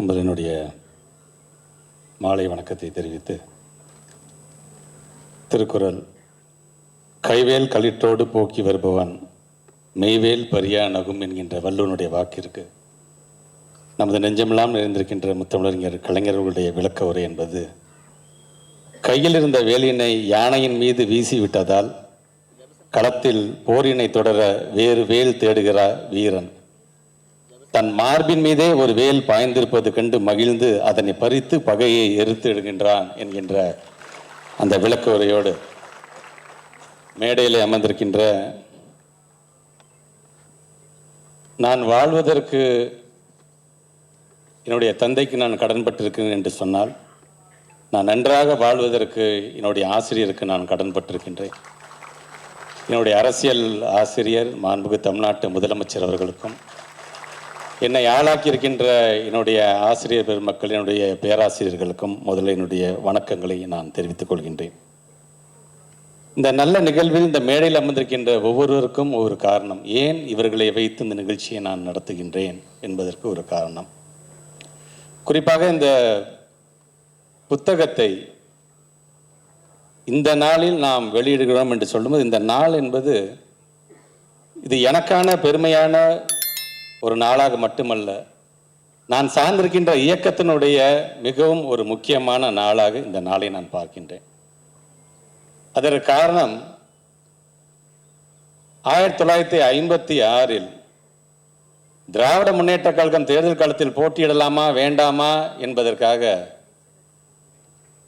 அனைவருக்கும் என்னுடைய மாலை வணக்கத்தை தெரிவித்து திருக்குறள் கைவேல் களிற்றோடு போக்கி வருபவன் மெய்வேல் பரியா நகும் என்கின்ற வள்ளுவனுடைய வாக்கிற்கு நமது நெஞ்சமெல்லாம் நிறைந்திருக்கின்ற முத்தமிழறிஞர் கலைஞர்களுடைய விளக்க உரை என்பது கையில் இருந்த வேலினை யானையின் மீது வீசி விட்டதால் களத்தில் போரினை தொடர வேறு வேல் தேடுகிறார் வீரன். தன் மார்பின் மீதே ஒரு வேல் பாய்ந்திருப்பது கண்டு மகிழ்ந்து அதனை பறித்து பகையை எரித்து இடுகின்றான் என்கின்ற அந்த விளக்க உரையோடு மேடையில் அமர்ந்திருக்கின்ற நான் வாழ்வதற்கு என்னுடைய தந்தைக்கு நான் கடன்பட்டிருக்கிறேன் என்று சொன்னால் நான் நன்றாக வாழ்வதற்கு என்னுடைய ஆசிரியருக்கு நான் கடன்பட்டிருக்கின்றேன் என்னுடைய அரசியல் ஆசிரியர் மாண்புகு தமிழ்நாட்டு முதலமைச்சர் அவர்களுக்கும் என்னை ஆளாக்கியிருக்கின்ற என்னுடைய ஆசிரியர் பெருமக்கள் என்னுடைய பேராசிரியர்களுக்கும் முதல்ல என்னுடைய வணக்கங்களை நான் தெரிவித்துக் கொள்கின்றேன். இந்த நல்ல நிகழ்வில் இந்த மேடையில் அமர்ந்திருக்கின்ற ஒவ்வொருவருக்கும் ஒரு காரணம். ஏன் இவர்களை வைத்து இந்த நிகழ்ச்சியை நான் நடத்துகின்றேன் என்பதற்கு ஒரு காரணம். குறிப்பாக இந்த புத்தகத்தை இந்த நாளில் நாம் வெளியிடுகிறோம் என்று சொல்லும்போது இந்த நாள் என்பது இது எனக்கான பெருமையான ஒரு நாளாக மட்டுமல்ல நான் சார்ந்திருக்கின்ற இயக்கத்தினுடைய மிகவும் ஒரு முக்கியமான நாளாக இந்த நாளை நான் பார்க்கின்றேன். அதற்கு காரணம் ஆயிரத்தி தொள்ளாயிரத்தி ஐம்பத்தி ஆறில் திராவிட முன்னேற்ற கழகம் தேர்தல் காலத்தில் போட்டியிடலாமா வேண்டாமா என்பதற்காக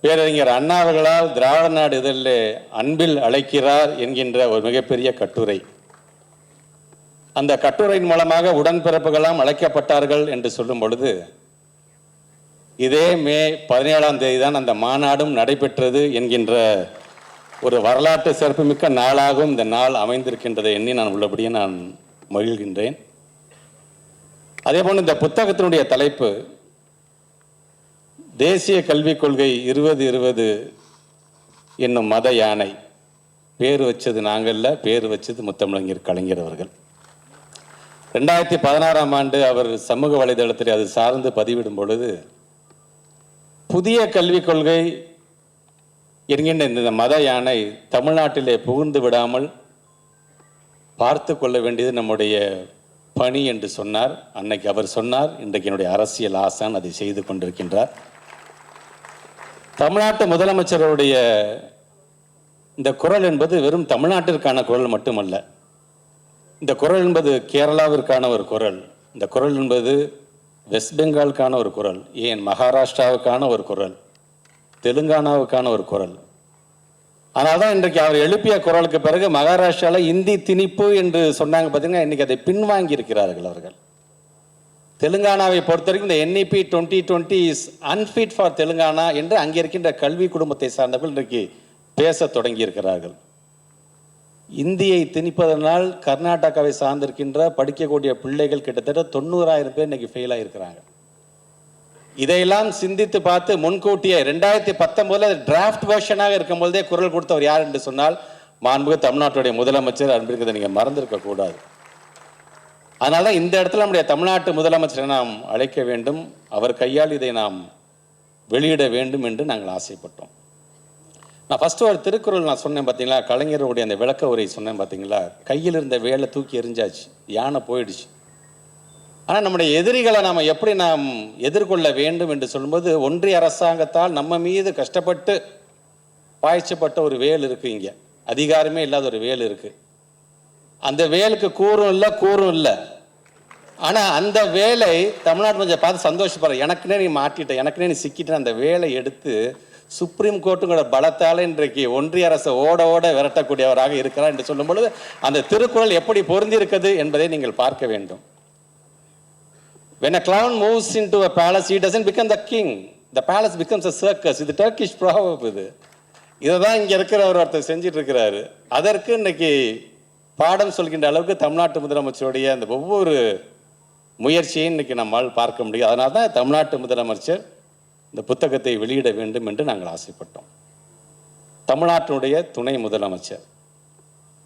பேரறிஞர் அண்ணாவர்களால் திராவிட நாடு இதழில் அன்பில் அழைக்கிறார் என்கின்ற ஒரு மிகப்பெரிய கட்டுரை. அந்த கட்டுரையின் மூலமாக உடன்பிறப்புகளாம் அழைக்கப்பட்டார்கள் என்று சொல்லும் பொழுது இதே மே பதினேழாம் தேதி தான் அந்த மாநாடும் நடைபெற்றது என்கின்ற ஒரு வரலாற்று சிறப்புமிக்க நாளாகவும் இந்த நாள் அமைந்திருக்கின்றதை எண்ணி நான் உள்ளபடியே நான் மகிழ்கின்றேன். அதே போல் இந்த புத்தகத்தினுடைய தலைப்பு தேசிய கல்விக் கொள்கை இருபது இருபது என்னும் மத யானை பேர் வச்சது நாங்கள்ல பேர் வச்சது முத்தமிழங்கர் கலைஞர் அவர்கள். ரெண்டாயிரத்தி பதினாறாம் ஆண்டு அவர் சமூக வலைதளத்தில் அது சார்ந்து பதிவிடும் பொழுது புதிய கல்விக் கொள்கை என்கின்ற இந்த மத யானை தமிழ்நாட்டிலே புகுந்து விடாமல் பார்த்து கொள்ள வேண்டியது நம்முடைய பணி என்று சொன்னார். அன்னைக்கு அவர் சொன்னார் இன்றைக்கு என்னுடைய அரசியல் ஆசான் அதை செய்து கொண்டிருக்கின்றார். தமிழ்நாட்டு முதலமைச்சருடைய இந்த குரல் என்பது வெறும் தமிழ்நாட்டிற்கான குரல் மட்டுமல்ல. இந்த குரல் என்பது கேரளாவிற்கான ஒரு குரல். இந்த குரல் என்பது வெஸ்ட் பெங்காலுக்கான ஒரு குரல். ஏன் மகாராஷ்டிராவுக்கான ஒரு குரல். தெலுங்கானாவுக்கான ஒரு குரல். ஆனால் தான் இன்றைக்கு அவர் எழுப்பிய குரலுக்கு பிறகு மகாராஷ்டிராவில் இந்தி திணிப்பு என்று சொன்னாங்க பார்த்தீங்கன்னா இன்றைக்கி அதை பின்வாங்கி இருக்கிறார்கள் அவர்கள். தெலுங்கானாவை பொறுத்த வரைக்கும் இந்த NEP twenty twenty is unfit for Telangana என்று அங்கே இருக்கின்ற கல்வி குடும்பத்தை சார்ந்தவர்கள் இன்றைக்கு பேச தொடங்கி இருக்கிறார்கள் இந்தியை திணிப்பதனால் கர்நாடகாவை சார்ந்திருக்கின்ற படிக்கக்கூடிய பிள்ளைகள் கிட்டத்தட்ட தொண்ணூறாயிரம் பேர் இன்னைக்கு ஃபெயில் ஆகிருக்கிறாங்க இதையெல்லாம் சிந்தித்து பார்த்து முன்கூட்டியே ரெண்டாயிரத்தி பத்தொன்பதுல டிராஃப்ட் வெர்ஷனாக இருக்கும்பொழுதே குரல் கொடுத்தவர் யார் என்று சொன்னால் மாண்புக தமிழ்நாட்டுடைய முதலமைச்சர் அன்பிருக்கிறத நீங்கள் மறந்திருக்க கூடாது. அதனால தான் இந்த இடத்துல நம்முடைய தமிழ்நாட்டு முதலமைச்சரை நாம் அழைக்க வேண்டும். அவர் கையால் இதை நாம் வெளியிட வேண்டும் என்று நாங்கள் ஆசைப்பட்டோம். நான் ஃபஸ்ட்டு ஒரு திருக்குறள் நான் சொன்னேன் பார்த்தீங்களா கலைஞருடைய அந்த விளக்க உரை சொன்னேன் பார்த்தீங்களா கையில் இருந்த வேலை தூக்கி எரிஞ்சாச்சு யானை போயிடுச்சு. ஆனால் நம்முடைய எதிரிகளை நாம் எப்படி நாம் எதிர்கொள்ள வேண்டும் என்று சொல்லும்போது ஒன்றிய அரசாங்கத்தால் நம்ம மீது கஷ்டப்பட்டு பாய்ச்சப்பட்ட ஒரு வேல் இருக்கு இங்கே. அதிகாரமே இல்லாத ஒரு வேல் இருக்கு. அந்த வேலுக்கு கூறும் இல்லை கூறும் இல்லை. ஆனால் அந்த வேலை தமிழ்நாட்டு கொஞ்சம் பார்த்து சந்தோஷப்படுற எனக்குனே நீ மாட்டிட்ட எனக்குனே நீ சிக்கிட்டேன் அந்த வேலை எடுத்து சுப்ரீம் கோர்ட்டுங்களோட பலத்தால் இன்றைக்கு ஒன்றிய அரசை ஓட ஓட விரட்டக்கூடியவராக இருக்கிறார் என்று சொல்லும் பொழுது அந்த திருக்குறள் எப்படி பொருந்திருக்கிறது என்பதை நீங்கள் பார்க்க வேண்டும் When a clown moves into a palace, he doesn't become the king. The palace becomes a circus. இது டர்க்கிஷ் ப்ராபப் இது இதை தான் இங்கே இருக்கிறவர் ஒருத்தர் செஞ்சிட்டு இருக்கிறாரு அதற்கு இன்னைக்கு பாடம் சொல்கின்ற அளவுக்கு தமிழ்நாட்டு முதலமைச்சருடைய அந்த ஒவ்வொரு முயற்சியும் இன்னைக்கு நம்மால் பார்க்க முடியும் அதனால தான் தமிழ்நாட்டு முதலமைச்சர் இந்த புத்தகத்தை வெளியிட வேண்டும் என்று நாங்கள் ஆசைப்பட்டோம். தமிழ்நாட்டினுடைய துணை முதலமைச்சர்.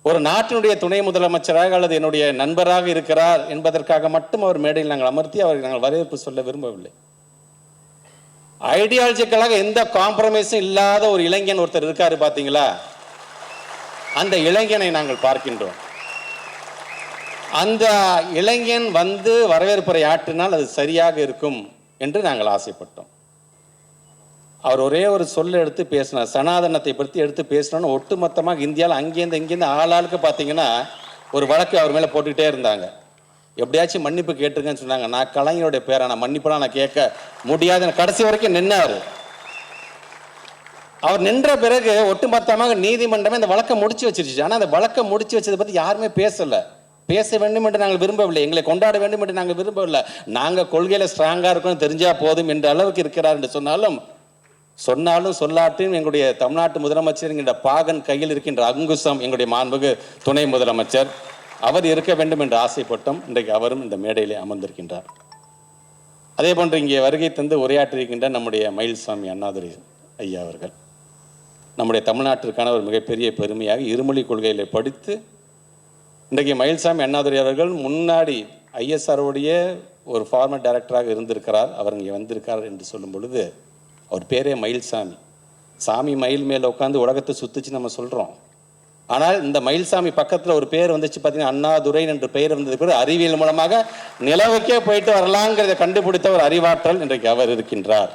ஒரு நாட்டினுடைய துணை முதலமைச்சராக அல்லது என்னுடைய நண்பராக இருக்கிறார் என்பதற்காக மட்டும் அவர் மேடையில் நாங்கள் அமர்த்தி அவருக்கு நாங்கள் வரவேற்பு சொல்ல விரும்பவில்லை. ஐடியாலஜிக்கலாக எந்த காம்ப்ரமைஸும் இல்லாத ஒரு இளைஞன் ஒருத்தர் இருக்காரு பார்த்தீங்களா? அந்த இளைஞனை நாங்கள் பார்க்கின்றோம். அந்த இளைஞன் வந்து வரவேற்புரை ஆற்றினால் அது சரியாக இருக்கும் என்று நாங்கள் ஆசைப்பட்டோம். அவர் ஒரே ஒரு சொல்ல எடுத்து பேசினார். சனாதனத்தை பற்றி எடுத்து பேசினோன்னு ஒட்டுமொத்தமாக இந்தியாவில் அங்கேருந்து இங்கேருந்து ஆளாளுக்கு பார்த்தீங்கன்னா ஒரு வழக்கு அவர் மேலே போட்டுக்கிட்டே இருந்தாங்க. எப்படியாச்சும் மன்னிப்பு கேட்டிருக்கேன்னு சொன்னாங்க. நான் கலைஞருடைய பேரை நான் மன்னிப்பெல்லாம் நான் கேட்க முடியாதுன்னு கடைசி வரைக்கும் நின்னார். அவர் நின்ற பிறகு ஒட்டுமொத்தமாக நீதிமன்றமே இந்த வழக்கை முடிச்சு வச்சிருச்சு. ஆனால் அந்த வழக்கை முடிச்சு வச்சதை பற்றி யாருமே பேசலை. பேச வேண்டும் என்று நாங்கள் விரும்பவில்லை. எங்களை கொண்டாட வேண்டும் என்று நாங்கள் விரும்பவில்லை. நாங்கள் கொள்கையில் ஸ்ட்ராங்காக இருக்கணும் தெரிஞ்சால் போதும் என்ற அளவுக்கு இருக்கிறார் என்று சொன்னாலும் சொன்னாலும் சொல்லாட்டும் எங்களுடைய தமிழ்நாட்டு முதலமைச்சர் என்கின்ற பாகன் கையில் இருக்கின்ற அங்குசம் எங்களுடைய மாண்புகு துணை முதலமைச்சர். அவர் இருக்க வேண்டும் என்று ஆசைப்பட்டோம் இன்றைக்கு அவரும் இந்த மேடையிலே அமர்ந்திருக்கின்றார். அதே போன்று இங்கே வருகை தந்து உரையாற்றிருக்கின்ற நம்முடைய மயில்சாமி அண்ணாதுரை ஐயா அவர்கள். நம்முடைய தமிழ்நாட்டிற்கான ஒரு மிகப்பெரிய பெருமையாக இருமொழி கொள்கையில் படித்து இன்றைக்கு மயில்சாமி அண்ணாதுரை அவர்கள் முன்னாடி ஐஎஸ்ஆருடைய ஒரு ஃபார்மர் டைரக்டராக இருந்திருக்கிறார். அவர் இங்கே வந்திருக்கிறார் என்று சொல்லும் பொழுது அவர் பேரே மயில்சாமி. சாமி மயில் மேலே உட்காந்து உலகத்தை சுத்திச்சு நம்ம சொல்கிறோம் ஆனால் இந்த மயில்சாமி பக்கத்தில் ஒரு பேர் வந்துச்சு பார்த்தீங்கன்னா அண்ணாதுரை என்ற பெயர் வந்தது கூட அறிவியல் மூலமாக நிலவுக்கே போயிட்டு வரலாங்கிறத கண்டுபிடித்த ஒரு அறிவாற்றல் இன்றைக்கு அவர் இருக்கின்றார்.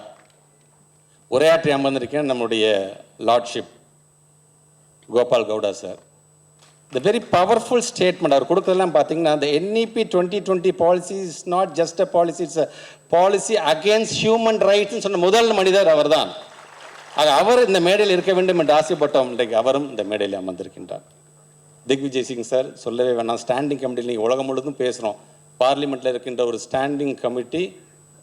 உரையாற்றி அமர்ந்திருக்கேன் நம்முடைய lordship Gopal Gowda sir. The very powerful statement அவர் கொடுக்குறதெல்லாம் பார்த்தீங்கன்னா the NEP twenty twenty policy is not just a policy it's a policy against human ரைட்ஸ்னு சொன்ன முதல் மனிதர் அவர்தான். ஆக அவர் இந்த மேடையில் இருக்க வேண்டும் என்று ஆசைப்பட்டோம். இன்றைக்கு அவரும் இந்த மேடையில் அமர்ந்திருக்கின்றார். திக்விஜய் சிங் சார் சொல்லவே வேணாம். ஸ்டாண்டிங் கமிட்டியில் நீங்கள் உலகம் முழுதும் பேசுகிறோம் பார்லிமெண்ட்டில் இருக்கின்ற ஒரு ஸ்டாண்டிங் கமிட்டி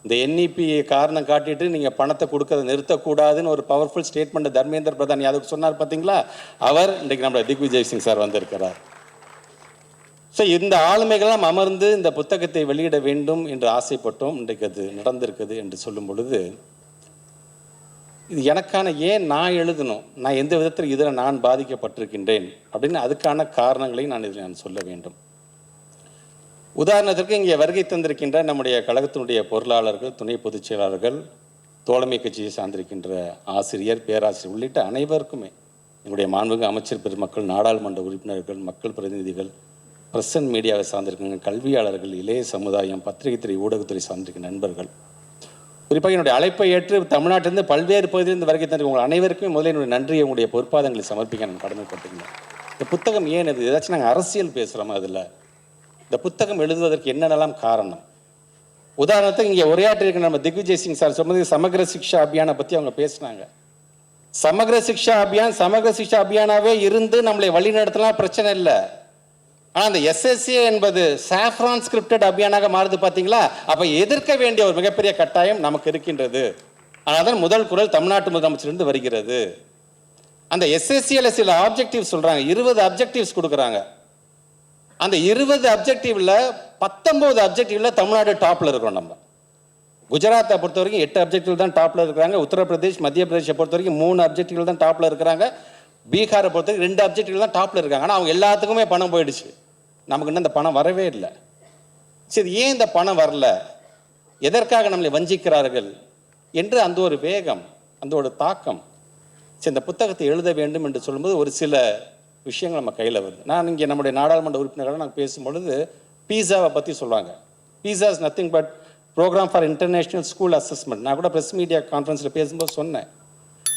இந்த என்இபியை காரணம் காட்டிட்டு நீங்கள் பணத்தை கொடுக்கறத நிறுத்தக்கூடாதுன்னு ஒரு பவர்ஃபுல் ஸ்டேட்மெண்ட் தர்மேந்திர பிரதான் யாதவ் சொன்னார் பார்த்தீங்களா அவர் இன்றைக்கு நம்ம திக்விஜய் சிங் சார் வந்திருக்கிறார். ஸோ இந்த ஆளுமைகள்லாம் அமர்ந்து இந்த புத்தகத்தை வெளியிட வேண்டும் என்று ஆசைப்பட்டோம். இன்றைக்கு அது நடந்திருக்குது என்று சொல்லும் பொழுது இது எனக்கான ஏன் நான் எழுதணும்? நான் எந்த விதத்தில் இதில் நான் பாதிக்கப்பட்டிருக்கின்றேன்? அப்படின்னு அதுக்கான காரணங்களை நான் இதில் நான் சொல்ல வேண்டும். உதாரணத்திற்கு இங்கே வருகை தந்திருக்கின்ற நம்முடைய கழகத்தினுடைய பொருளாளர்கள் துணை பொதுச் செயலாளர்கள் தோழமை கட்சியை சார்ந்திருக்கின்ற ஆசிரியர் பேராசிரியர் உள்ளிட்ட அனைவருக்குமே எங்களுடைய மாண்புமிகு அமைச்சர் பெருமக்கள் நாடாளுமன்ற உறுப்பினர்கள் மக்கள் பிரதிநிதிகள் ப்ரெஸ் அண்ட் மீடியாவை சார்ந்திருக்கின்ற கல்வியாளர்கள் இளைய சமுதாயம் பத்திரிகைத்துறை ஊடகத்துறை சார்ந்திருக்க நண்பர்கள். குறிப்பாக என்னுடைய அழைப்பை ஏற்று தமிழ்நாட்டிலிருந்து பல்வேறு பகுதியிலிருந்து வருகை தந்திருக்க உங்கள் அனைவருக்குமே முதல்ல என்னுடைய நன்றியை உங்களுடைய பொறுப்பாதங்களை சமர்ப்பிக்க நான் கடமைப்பட்டிருந்தேன் இந்த புத்தகம் ஏன் இது? ஏதாச்சும் நாங்கள் அரசியல் பேசுகிறோமா அதில்? இந்த புத்தகம் எழுதுவதற்கு என்னென்னலாம் காரணம்? உதாரணத்துக்கு இங்கே உரையாற்றிருக்க நம்ம திக்விஜய் சிங் சார் சொன்னது சமக்ர சிக்ஷா அபியானை பற்றி அவங்க பேசினாங்க. சமகிர சிக்ஷா அபியான் சமகிர சிக்ஷா அபியானாவே இருந்து நம்மளை வழி நடத்தலாம் பிரச்சனை இல்லை. ஆனால் அந்த எஸ்எஸ்ஏ என்பது சாஃப்ரான் ஸ்கிரிப்டட் அபியானாக மாறுது பார்த்தீங்களா அப்போ எதிர்க்க வேண்டிய ஒரு மிகப்பெரிய கட்டாயம் நமக்கு இருக்கின்றது. ஆனால் தான் முதல் குரல் தமிழ்நாட்டு முதலமைச்சரிலிருந்து வருகிறது. அந்த எஸ்எஸ்சியில் சில ஆப்ஜெக்டிவ் சொல்கிறாங்க இருபது அப்ஜெக்டிவ்ஸ் கொடுக்குறாங்க. அந்த இருபது அப்ஜெக்டிவ்ல பத்தொன்பது அப்ஜெக்டிவ்ல தமிழ்நாடு டாப்ல இருக்கிறோம் நம்ம. குஜராத்தை பொறுத்த வரைக்கும் எட்டு அப்ஜெக்டிவ் தான் டாப்ல இருக்கிறாங்க. உத்தரப்பிரதேஷ் மத்திய பிரதேசை பொறுத்த வரைக்கும் மூணு அப்ஜெக்டிவ் தான் டாப்ல இருக்கிறாங்க. பீகாரை பொறுத்தவரைக்கும் ரெண்டு அப்ஜெக்டிவ் தான் டாப்பில் இருக்காங்க. ஆனால் அவங்க எல்லாத்துக்குமே பணம் போயிடுச்சு. நமக்கு இன்னும் இந்த பணம் வரவே இல்லை. சரி ஏன் இந்த பணம் வரல? எதற்காக நம்மளை வஞ்சிக்கிறார்கள்? என்று அந்த ஒரு வேகம் அந்த ஒரு தாக்கம். சரி இந்த புத்தகத்தை எழுத வேண்டும் என்று சொல்லும்போது ஒரு சில விஷயங்கள் நம்ம கையில் வருது. நான் இங்கே நம்முடைய நாடாளுமன்ற உறுப்பினர்களாக நாங்கள் பேசும்பொழுது பீஸாவை பற்றி சொல்லுவாங்க. PISA is nothing but programme for international school assessment நான் கூட ப்ரெஸ் மீடியா கான்ஃபரன்ஸில் பேசும்போது சொன்னேன்.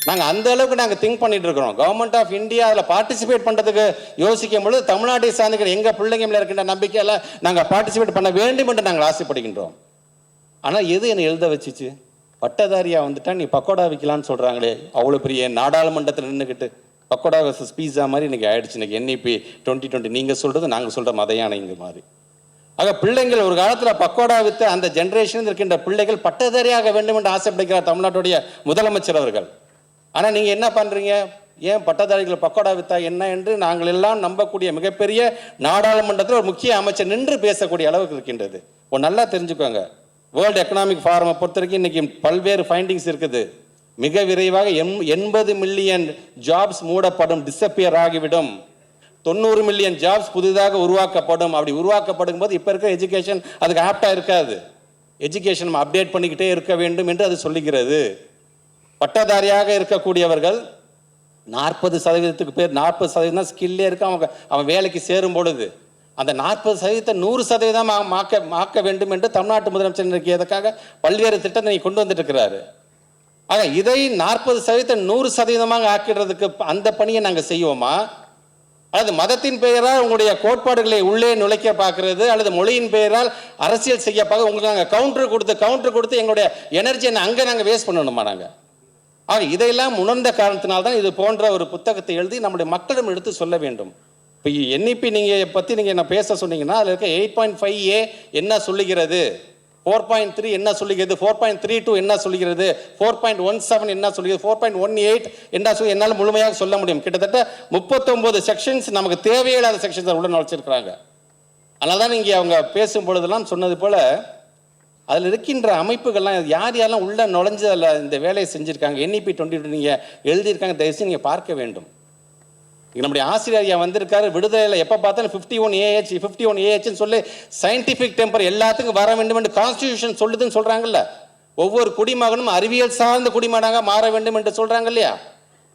நாங்கள் அந்த அளவுக்கு நாங்கள் திங்க் பண்ணிட்டு இருக்கிறோம். கவர்மெண்ட் ஆஃப் இந்தியா அதில் பார்ட்டிசிபேட் பண்ணுறதுக்கு யோசிக்கும் பொழுது தமிழ்நாட்டை சார்ந்துக்கிற எங்கள் பிள்ளைங்க மேலே இருக்கின்ற நம்பிக்கையில் நாங்கள் பார்ட்டிசிபேட் பண்ண வேண்டும் என்று நாங்கள் ஆசைப்படுகின்றோம். ஆனால் எது என்னை எழுத வச்சுச்சு? பட்டதாரியாக வந்துட்டா நீ பக்கோடா விற்கலான்னு சொல்கிறாங்களே அவ்வளோ பெரிய நாடாளுமன்றத்தில் நின்றுக்கிட்டு பக்கோடா வர்சஸ் பீஸா மாதிரி இன்றைக்கி ஆயிடுச்சு. இன்னைக்கு என்இபி டுவெண்ட்டி டுவெண்ட்டி நீங்கள் சொல்கிறது நாங்கள் சொல்கிற மதையான இங்கே மாதிரி. ஆக பிள்ளைங்கள் ஒரு காலத்தில் பக்கோடா விற்று அந்த ஜென்ரேஷன் இருக்கின்ற பிள்ளைகள் பட்டதாரியாக வேண்டும் என்று ஆசைப்படுகிறார் தமிழ்நாட்டுடைய முதலமைச்சர் அவர்கள். ஆனால் நீங்கள் என்ன பண்ணுறீங்க ஏன் பட்டதாரிகள் பக்கோடா வித்தா என்ன என்று நாங்கள் எல்லாம் நம்பக்கூடிய மிகப்பெரிய நாடாளுமன்றத்தில் ஒரு முக்கிய அமைச்சர் நின்று பேசக்கூடிய அளவுக்கு இருக்கின்றது. ஒரு நல்லா தெரிஞ்சுக்கோங்க. வேர்ல்டு எக்கனாமிக் ஃபாரமை பொறுத்த வரைக்கும் இன்னைக்கு பல்வேறு ஃபைண்டிங்ஸ் இருக்குது. மிக விரைவாக எம் எண்பது மில்லியன் ஜாப்ஸ் மூடப்படும் டிஸப்பியர் ஆகிவிடும். தொண்ணூறு மில்லியன் ஜாப்ஸ் புதிதாக உருவாக்கப்படும். அப்படி உருவாக்கப்படும் போது இப்போ இருக்கிற எஜுகேஷன் அதுக்கு ஆப்டாக இருக்காது. எஜுகேஷன் நம்ம அப்டேட் பண்ணிக்கிட்டே இருக்க வேண்டும் என்று அது சொல்லுகிறது. பட்டதாரியாக இருக்கக்கூடியவர்கள் நாற்பது சதவீதத்துக்கு பேர் நாற்பது சதவீதம் தான் ஸ்கில்லே இருக்கு. அவங்க அவன் வேலைக்கு சேரும் பொழுது அந்த நாற்பது சதவீதத்தை நூறு சதவீதம் மாக்க மாக்க வேண்டும் என்று தமிழ்நாட்டு முதலமைச்சர் இன்றைக்கு எதற்காக பல்வேறு திட்டத்தை நீ கொண்டு வந்துட்டு இருக்கிறாரு ஆக இதை நாற்பது சதவீதம் நூறு சதவீதமாக ஆக்கிடுறதுக்கு அந்த பணியை நாங்கள் செய்வோமா? அல்லது மதத்தின் பெயரால் உங்களுடைய கோட்பாடுகளை உள்ளே நுழைக்க பார்க்கறது அல்லது மொழியின் பெயரால் அரசியல் செய்ய பார்க்க உங்களுக்கு நாங்கள் கவுண்டர் கொடுத்து கவுண்டர் கொடுத்து எங்களுடைய எனர்ஜியை அங்கே நாங்கள் வேஸ்ட் பண்ணணுமா நாங்கள் ஆக இதையெல்லாம் உணர்ந்த காரணத்தினால்தான் இது போன்ற ஒரு புத்தகத்தை எழுதி நம்முடைய மக்களிடம் எடுத்து சொல்ல வேண்டும். இப்போ என்இபி நீங்கள் பற்றி நீங்கள் என்ன பேச சொன்னீங்கன்னா அதில் இருக்க எயிட் பாயிண்ட் ஃபைவ் ஏ என்ன சொல்லுகிறது? ஃபோர் பாயிண்ட் த்ரீ என்ன சொல்லுகிறது? ஃபோர் பாயிண்ட் த்ரீ டூ என்ன சொல்லுகிறது? ஃபோர் பாயிண்ட் ஒன் செவன் என்ன சொல்லுகிறது? ஃபோர் பாயிண்ட் ஒன் எயிட் என்ன சொல்லி என்னால் முழுமையாக சொல்ல முடியும். கிட்டத்தட்ட முப்பத்தொம்போது செக்ஷன்ஸ் நமக்கு தேவையில்லாத செக்ஷன்ஸ் உள்ள நுழைச்சிருக்கிறாங்க அதனால தான் இங்கே அவங்க பேசும் பொழுதெல்லாம் சொன்னது போல் அதில் இருக்கின்ற அமைப்புகள்லாம் யார் யாரெல்லாம் உள்ள நுழைஞ்சு அதில் இந்த வேலையை செஞ்சுருக்காங்க? என்இபி டுவெண்ட்டி நீங்கள் எழுதியிருக்காங்க தயவுசெய்து நீங்கள் பார்க்க வேண்டும். இங்க நம்முடைய ஆசிரியர் ஐயா வந்திருக்காரு விடுதலையில் எப்போ பார்த்தாலும் fifty one AH fifty one ஏஹெச்னு சொல்லி சயின்டிஃபிக் டெம்பர் எல்லாத்துக்கும் வர வேண்டும் என்று கான்ஸ்டியூஷன் சொல்லுதுன்னு சொல்கிறாங்கல்ல ஒவ்வொரு குடிமகனும் அறிவியல் சார்ந்த குடிமகனாக மாற வேண்டும் என்று சொல்கிறாங்க இல்லையா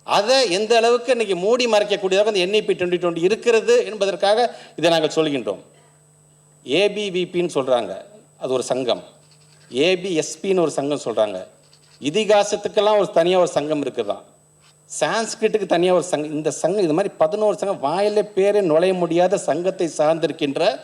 அதை எந்த அளவுக்கு இன்றைக்கி மூடி மறைக்கக்கூடியதாக இந்த என்இபி டுவெண்ட்டி டுவெண்ட்டி இருக்கிறது என்பதற்காக இதை நாங்கள் சொல்கின்றோம். ஏபிவிபின்னு சொல்கிறாங்க அது ஒரு சங்கம். ஏபிஎஸ்பின்னு ஒரு சங்கம் சொல்கிறாங்க இதிகாசத்துக்கெல்லாம் ஒரு தனியாக ஒரு சங்கம் இருக்குதான். சான்ஸ்கிரிட்டுக்கு தனியாக ஒரு சங்கம் இந்த சங்கம் இது மாதிரி பதினோரு சங்கம் வாயிலே பேரே நுழைய முடியாத சங்கத்தை சார்ந்திருக்கின்ற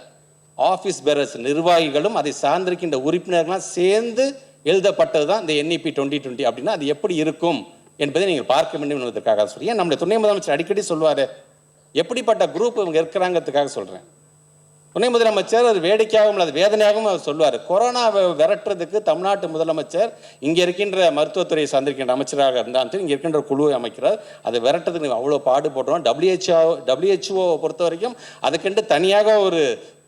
ஆஃபீஸ் பேரர்ஸ் நிர்வாகிகளும் அதை சார்ந்திருக்கின்ற உறுப்பினர்கள்லாம் சேர்ந்து எழுதப்பட்டது தான் இந்த என்இபி டுவெண்ட்டி டுவெண்ட்டி அப்படின்னா அது எப்படி இருக்கும் என்பதை நீங்கள் பார்க்க வேண்டும் என்பதற்காக சொல்லி நம்முடைய துணை முதலமைச்சர் அடிக்கடி சொல்லுவார் எப்படிப்பட்ட குரூப் இவங்க இருக்கிறாங்கிறதுக்காக சொல்கிறேன் துணை முதலமைச்சர் அது வேடிக்கையாகவும் அது வேதனையாகவும் அவர் சொல்லுவார். கொரோனாவை விரட்டுறதுக்கு தமிழ்நாட்டு முதலமைச்சர் இங்கே இருக்கின்ற மருத்துவத்துறையை சார்ந்திருக்கின்ற அமைச்சராக இருந்தாலும் சரி இங்கே இருக்கின்ற குழுவை அமைக்கிறார். அதை விரட்டுறதுக்கு அவ்வளோ பாடுபடுறோம் டபிள்யூஹெச்ஓ டபிள்யூஹெச்ஓவை பொறுத்த வரைக்கும் அதுக்கென்று தனியாக ஒரு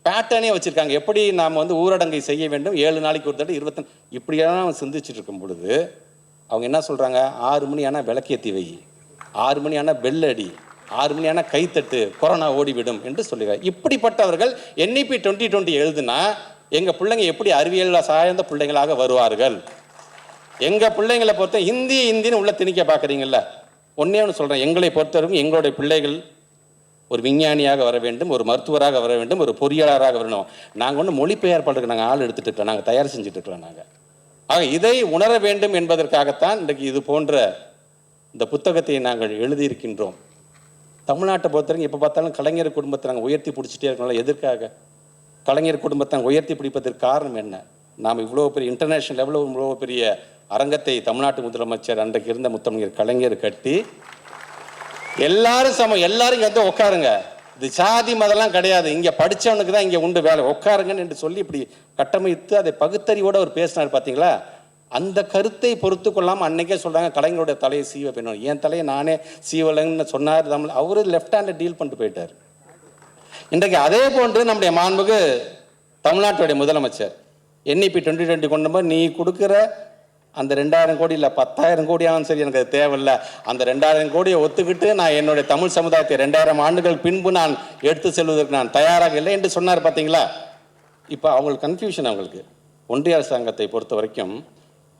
பேட்டர்னே வச்சுருக்காங்க. எப்படி நாம் வந்து ஊரடங்கை செய்ய வேண்டும்? ஏழு நாளைக்கு ஒரு தடவை இருபத்தி இப்படியெல்லாம் சிந்திச்சுட்டு இருக்கும் பொழுது அவங்க என்ன சொல்கிறாங்க ஆறு மணி ஆனால் விளக்கேற்றி வை. ஆறு மணி ஆனால் பெல் அடி. ஆறு மணி ஆனால் கைத்தட்டு கொரோனா ஓடிவிடும் என்று சொல்லுகிறார். இப்படிப்பட்டவர்கள் என்இபி டுவெண்ட்டி டுவெண்ட்டி எழுதுனா எங்கள் பிள்ளைங்க எப்படி அறிவியலில் சார்ந்த பிள்ளைங்களாக வருவார்கள்? எங்கள் பிள்ளைங்களை பொறுத்த இந்தி இந்தின்னு உள்ள திணிக்க பார்க்குறீங்கல்ல? ஒன்றே ஒன்று சொல்கிறேன் எங்களை பொறுத்தவரைக்கும் எங்களுடைய பிள்ளைகள் ஒரு விஞ்ஞானியாக வர வேண்டும் ஒரு மருத்துவராக வர வேண்டும் ஒரு பொறியாளராக வரணும் நாங்கள் ஒன்றும் மொழிபெயர்ப்பாளருக்கு நாங்கள் ஆள் எடுத்துட்டு இருக்கிறோம் நாங்கள் தயார் செஞ்சுட்டு இருக்கிறோம் நாங்கள் ஆக இதை உணர வேண்டும் என்பதற்காகத்தான் இன்றைக்கு இது போன்ற இந்த புத்தகத்தை நாங்கள் எழுதியிருக்கின்றோம். தமிழ்நாட்டை பொறுத்தவரைக்கும் எப்போ பார்த்தாலும் கலைஞர் குடும்பத்தை நாங்கள் உயர்த்தி பிடிச்சிட்டே இருக்கோம்ல எதற்காக? கலைஞர் குடும்பத்தை உயர்த்தி பிடிப்பதற்கு காரணம் என்ன? நாம் இவ்வளோ பெரிய இன்டர்நேஷனல் லெவலில் இவ்வளோ பெரிய அரங்கத்தை தமிழ்நாட்டு முதலமைச்சர் அன்றைக்கு இருந்த முத்தமிழர் கலைஞர் கட்டி எல்லாரும் சமம் எல்லாரும் இங்கே வந்து உட்காருங்க இது சாதி மதம்லாம் கிடையாது. இங்கே படித்தவனுக்கு தான் இங்கே உண்டு வேலை. உட்காருங்கன்னு என்று சொல்லி இப்படி கட்டமைத்து அதை பகுத்தறிவோடு அவர் பேசினார் பார்த்தீங்களா அந்த கருத்தை பொறுத்து கொள்ளாமல் அன்னைக்கே சொல்கிறாங்க கலைஞருடைய தலையை சீவ பெண்ணும். என் தலையை நானே சீவலைன்னு சொன்னார் தமிழ் அவரு லெஃப்ட் ஹேண்டில் டீல் பண்ணிட்டு போயிட்டார். இன்றைக்கு அதே போன்று நம்முடைய மாண்புக்கு தமிழ்நாட்டுடைய முதலமைச்சர் என்இபி டுவெண்ட்டி டுவெண்ட்டி கொண்டு போய் நீ கொடுக்குற அந்த ரெண்டாயிரம் கோடி இல்லை பத்தாயிரம் கோடியாலும் சரி எனக்கு அது தேவையில்ல. அந்த ரெண்டாயிரம் கோடியை ஒத்துக்கிட்டு நான் என்னுடைய தமிழ் சமுதாயத்தை ரெண்டாயிரம் ஆண்டுகள் பின்பு நான் எடுத்து செல்வதற்கு நான் தயாராக இல்லை என்று சொன்னார் பார்த்தீங்களா இப்போ அவங்களுக்கு கன்ஃபியூஷன் அவங்களுக்கு. ஒன்றிய அரசாங்கத்தை பொறுத்த வரைக்கும்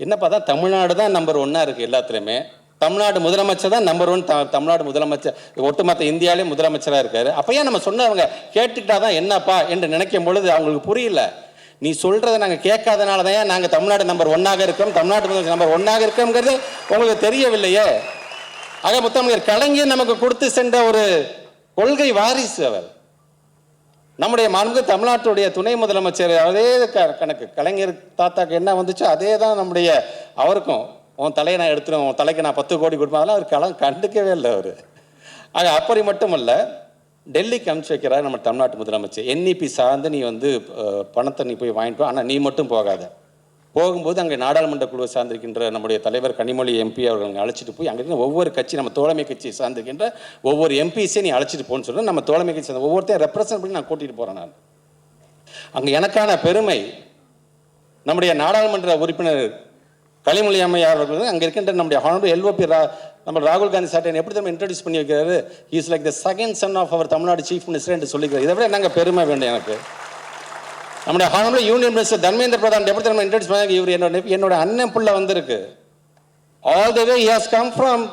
என்ன பார்த்தா தமிழ்நாடு தான் நம்பர் ஒன்னாக இருக்குது எல்லாத்துலேயுமே. தமிழ்நாடு முதலமைச்சர் தான் நம்பர் ஒன் த தமிழ்நாடு முதலமைச்சர். ஒட்டுமொத்த இந்தியாவிலே முதலமைச்சராக இருக்காரு. அப்போ ஏன் நம்ம சொன்னவங்க கேட்டுக்கிட்டா தான் என்னப்பா என்று நினைக்கும் பொழுது அவங்களுக்கு புரியல. நீ சொல்கிறத நாங்கள் கேட்காதனால தான் நாங்கள் தமிழ்நாடு நம்பர் ஒன்னாக இருக்கோம்? தமிழ்நாடு முதலமைச்சர் நம்பர் ஒன்னாக இருக்கோங்கிறது உங்களுக்கு தெரியவில்லையே? ஆக முத்தமிழர் கலைஞர் நமக்கு கொடுத்து சென்ற ஒரு கொள்கை வாரிசு அவர். நம்முடைய மாண்பு தமிழ்நாட்டுடைய துணை முதலமைச்சர் அதே க- கணக்கு கலைஞர் தாத்தாக்கு என்ன வந்துச்சோ அதே தான் நம்முடைய அவருக்கும். உன் தலையை நான் எடுத்துருவேன் உன் தலைக்கு நான் பத்து கோடி கொடுப்பேன். அதெல்லாம் அவர் களம் கண்டுக்கவே இல்லை அவர். ஆக அப்படி மட்டுமல்ல டெல்லிக்கு அனுப்பிச்சு வைக்கிறார் நம்ம தமிழ்நாட்டு முதலமைச்சர். என்இபி சார்ந்து நீ வந்து பணத்தை நீ போய் வாங்கிட்டு வா. ஆனால் நீ மட்டும் போகாத. போகும்போது அங்கே நாடாளுமன்ற குழுவை சார்ந்திருக்கின்ற நம்முடைய தலைவர் கனிமொழி எம்பி அவர்கள் அழைச்சிட்டு போய் அங்கே இருக்க ஒவ்வொரு கட்சி நம்ம தோழமை கட்சியை சார்ந்திருக்கின்ற ஒவ்வொரு எம்பிஸே நீ அழைச்சிட்டு போன்னு சொல்லி நம்ம தோழமை கட்சி சார்ந்த ஒவ்வொருத்தையும் ரெப்ரசன்ட் பண்ணி நான் கூட்டிகிட்டு போகிறேன் நான். அங்கே எனக்கான பெருமை நம்முடைய நாடாளுமன்ற உறுப்பினர் கனிமொழி அம்மையார் அவர்கள் அங்கே இருக்கின்ற நம்முடைய ஹானபு எல்ஓபி ரா நம்ம ராகுல் காந்தி சார்ட்டை எப்படி நம்ம இன்ட்ரடியூஸ் பண்ணி வைக்கிறாரு is like the second son of our Tamil Nadu chief minister என்று சொல்லிக்கிறார். இதை விட நாங்கள் பெருமை வேண்டும் எனக்கு. நம்முடைய honourable union minister Dharmendra Pradhan எப்படி நம்ம இன்ட்ரடியூஸ் பண்ணாங்க. இவர் என்னோட என்னோட அண்ணன் புள்ள வந்திருக்கு. All the way has come from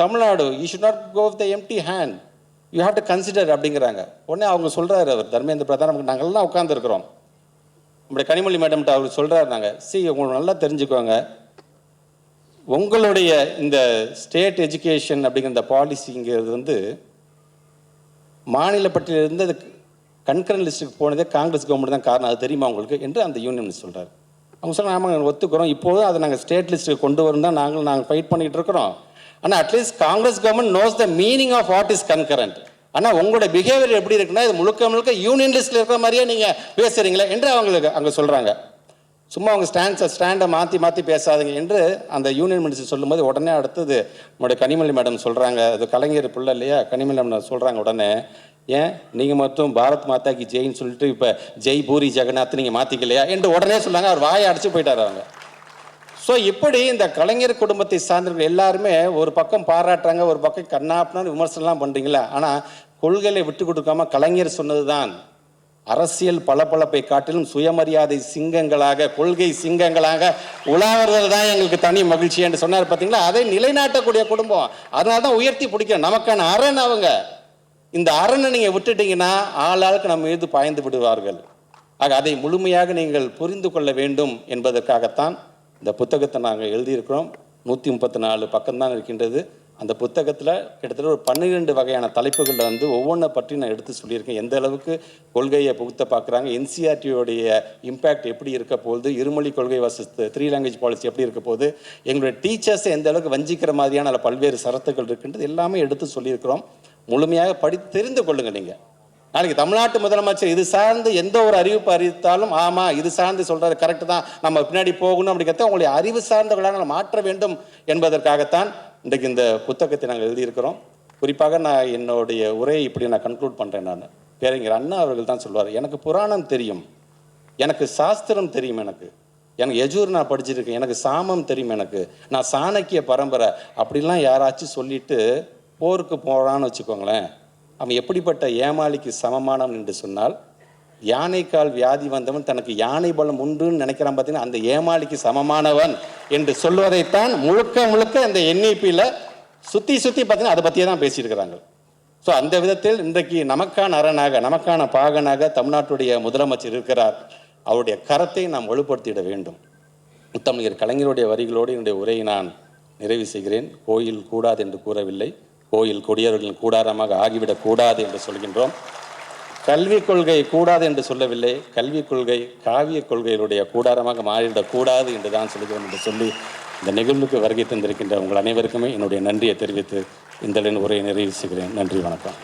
Tamil Nadu you should not go with the empty hand you have to consider அப்படிங்கிறாங்க. உடனே அவங்க சொல்கிறாரு அவர் தர்மேந்திர பிரதான் நமக்கு நாங்கள்லாம் உட்காந்துருக்குறோம் நம்முடைய கனிமொழி மேடம்கிட்ட அவர் சொல்கிறாரு நாங்கள் சி உங்களுக்கு நல்லா தெரிஞ்சுக்கோங்க. உங்களுடைய இந்த ஸ்டேட் எஜுகேஷன் அப்படிங்கிற இந்த பாலிசிங்கிறது வந்து மாநில பட்டியலிருந்து அது கண்கரன் லிஸ்ட்டுக்கு போனதே காங்கிரஸ் கவர்மெண்ட் தான் காரணம். அது தெரியுமா உங்களுக்கு? என்று அந்த யூனியன் சொல்கிறார் அவங்க சொன்னால் ஆமாம் நாங்கள் ஒத்துக்கிறோம். இப்போது அதை நாங்கள் ஸ்டேட் லிஸ்ட்டுக்கு கொண்டு வரும் தான் நாங்களும் நாங்கள் ஃபைட் பண்ணிகிட்டு இருக்கிறோம். ஆனால் at least Congress government knows the meaning of what is concurrent ஆனால் உங்களோட பிஹேவியர் எப்படி இருக்குன்னா இது முழுக்க முழுக்க யூனியன் லிஸ்ட்டில் இருக்கிற மாதிரியே நீங்கள் பேசுகிறீங்களே என்று அவங்களுக்கு அங்கே சொல்கிறாங்க சும்மா அவங்க ஸ்டாண்ட்ஸை ஸ்டாண்டை மாற்றி மாற்றி பேசாதீங்க என்று அந்த யூனியன் மினிஸ்டர் சொல்லும்போது உடனே அடுத்தது நம்முடைய கனிமொழி மேடம் சொல்கிறாங்க அது கலைஞர் பிள்ளை இல்லையா? கனிமொழி மேடம் சொல்கிறாங்க உடனே ஏன்? நீங்கள் மட்டும் பாரத் மாதா கி ஜெயின்னு சொல்லிட்டு இப்போ ஜெய் பூரி ஜெகநாத் நீங்கள் மாற்றிக்கலையா என்று உடனே சொன்னாங்க. அவர் வாயை அடிச்சு போயிட்டார் அவங்க. ஸோ இப்படி இந்த கலைஞர் குடும்பத்தை சார்ந்தவர்கள் எல்லாருமே ஒரு பக்கம் பாராட்டுறாங்க ஒரு பக்கம் கண்ணாப்புனான்னு விமர்சனம்லாம் பண்ணுறீங்களா ஆனால் கொள்கைகளை விட்டு கொடுக்காம கலைஞர் சொன்னதுதான். அரசியல் பளபளப்பை காட்டிலும் சுயமரியாதை சிங்கங்களாக கொள்கை சிங்கங்களாக உலாவர்கள் தான் எங்களுக்கு தனி மகிழ்ச்சி என்று சொன்னார். பார்த்தீங்களா அதை நிலைநாட்டக்கூடிய குடும்பம். அதனால தான் உயர்த்தி பிடிக்கும் நமக்கான அரண் அவங்க. இந்த அரணை நீங்கள் விட்டுட்டீங்கன்னா ஆளாளுக்கு நம்ம மீது பாய்ந்து விடுவார்கள். ஆக அதை முழுமையாக நீங்கள் புரிந்து கொள்ள வேண்டும் என்பதற்காகத்தான் இந்த புத்தகத்தை நாங்கள் எழுதியிருக்கிறோம். நூற்றி முப்பத்தி நாலு பக்கம்தான் இருக்கின்றது. அந்த புத்தகத்தில் கிட்டத்தட்ட ஒரு பன்னிரெண்டு வகையான தலைப்புகளில் வந்து ஒவ்வொன்றை பற்றி நான் எடுத்து சொல்லியிருக்கேன். எந்த அளவுக்கு கொள்கையை புகுத்த பார்க்குறாங்க என்சிஆர்டியோடைய இம்பேக்ட் எப்படி இருக்க போகுது இருமொழி கொள்கை வசஸ் த்ரீ லாங்குவேஜ் பாலிசி எப்படி இருக்க போகுது எங்களுடைய டீச்சர்ஸை எந்த அளவுக்கு வஞ்சிக்கிற மாதிரியான அதில் பல்வேறு சரத்துகள் இருக்கின்றது எல்லாமே எடுத்து சொல்லியிருக்கிறோம். முழுமையாக படி தெரிந்து கொள்ளுங்க நீங்கள் நாளைக்கு தமிழ்நாட்டு முதலமைச்சர் இது சார்ந்து எந்த ஒரு அறிவிப்பு அறிவித்தாலும் ஆமா இது சார்ந்து சொல்றது கரெக்ட் தான். நம்ம பின்னாடி போகணும் அப்படிங்கிறத உங்களுடைய அறிவு சார்ந்தவர்களாக நம்ம மாற்ற வேண்டும் என்பதற்காகத்தான் இன்றைக்கு இந்த புத்தகத்தை நாங்கள் எழுதியிருக்கிறோம். குறிப்பாக நான் என்னுடைய உரையை இப்படி நான் கன்க்ளூட் பண்றேன் நான். பேரறிஞர் அண்ணா அவர்கள் தான் சொல்வார் எனக்கு புராணம் தெரியும். எனக்கு சாஸ்திரம் தெரியும் எனக்கு. எனக்கு எஜூர் நான் படிச்சிருக்கேன். எனக்கு சாமம் தெரியும் எனக்கு. நான் சாணக்கிய பரம்பரை. அப்படிலாம் யாராச்சும் சொல்லிட்டு போருக்கு போகிறான்னு வச்சுக்கோங்களேன். அவன் எப்படிப்பட்ட ஏமாளிக்கு சமமானவன் என்று சொன்னால் யானைக்கால் வியாதி வந்தவன் தனக்கு யானை பலம் உண்டுன்னு நினைக்கிறான் பார்த்தீங்கன்னா அந்த ஏமாளிக்கு சமமானவன் என்று சொல்வதைத்தான் முழுக்க முழுக்க இந்த என்இபியில் சுற்றி சுற்றி பார்த்தீங்கன்னா அதை பற்றியே தான் பேசியிருக்கிறாங்க. ஸோ அந்த விதத்தில் இன்றைக்கு நமக்கான அரணாக நமக்கான பாகனாக தமிழ்நாட்டுடைய முதலமைச்சர் இருக்கிறார். அவருடைய கரத்தை நாம் வலுப்படுத்திட வேண்டும். முத்தமிழர் கலைஞருடைய வரிகளோடு என்னுடைய உரையை நான் நிறைவு செய்கிறேன். கோயில் கூடாது என்று கூறவில்லை. கோயில் கொடியவர்களின் கூடாரமாக ஆகிவிடக் கூடாது என்று சொல்கின்றோம். கல்விக் கொள்கை கூடாது என்று சொல்லவில்லை. கல்விக் கொள்கை காவிய கொள்கைகளுடைய கூடாரமாக மாறிவிடக் கூடாது என்று தான் சொல்கிறோம் என்று சொல்லி இந்த நிகழ்வுக்கு வருகை தந்திருக்கின்ற உங்கள் அனைவருக்குமே என்னுடைய நன்றியை தெரிவித்து இந்த உரையை நிறைவு செய்கிறேன். நன்றி வணக்கம்.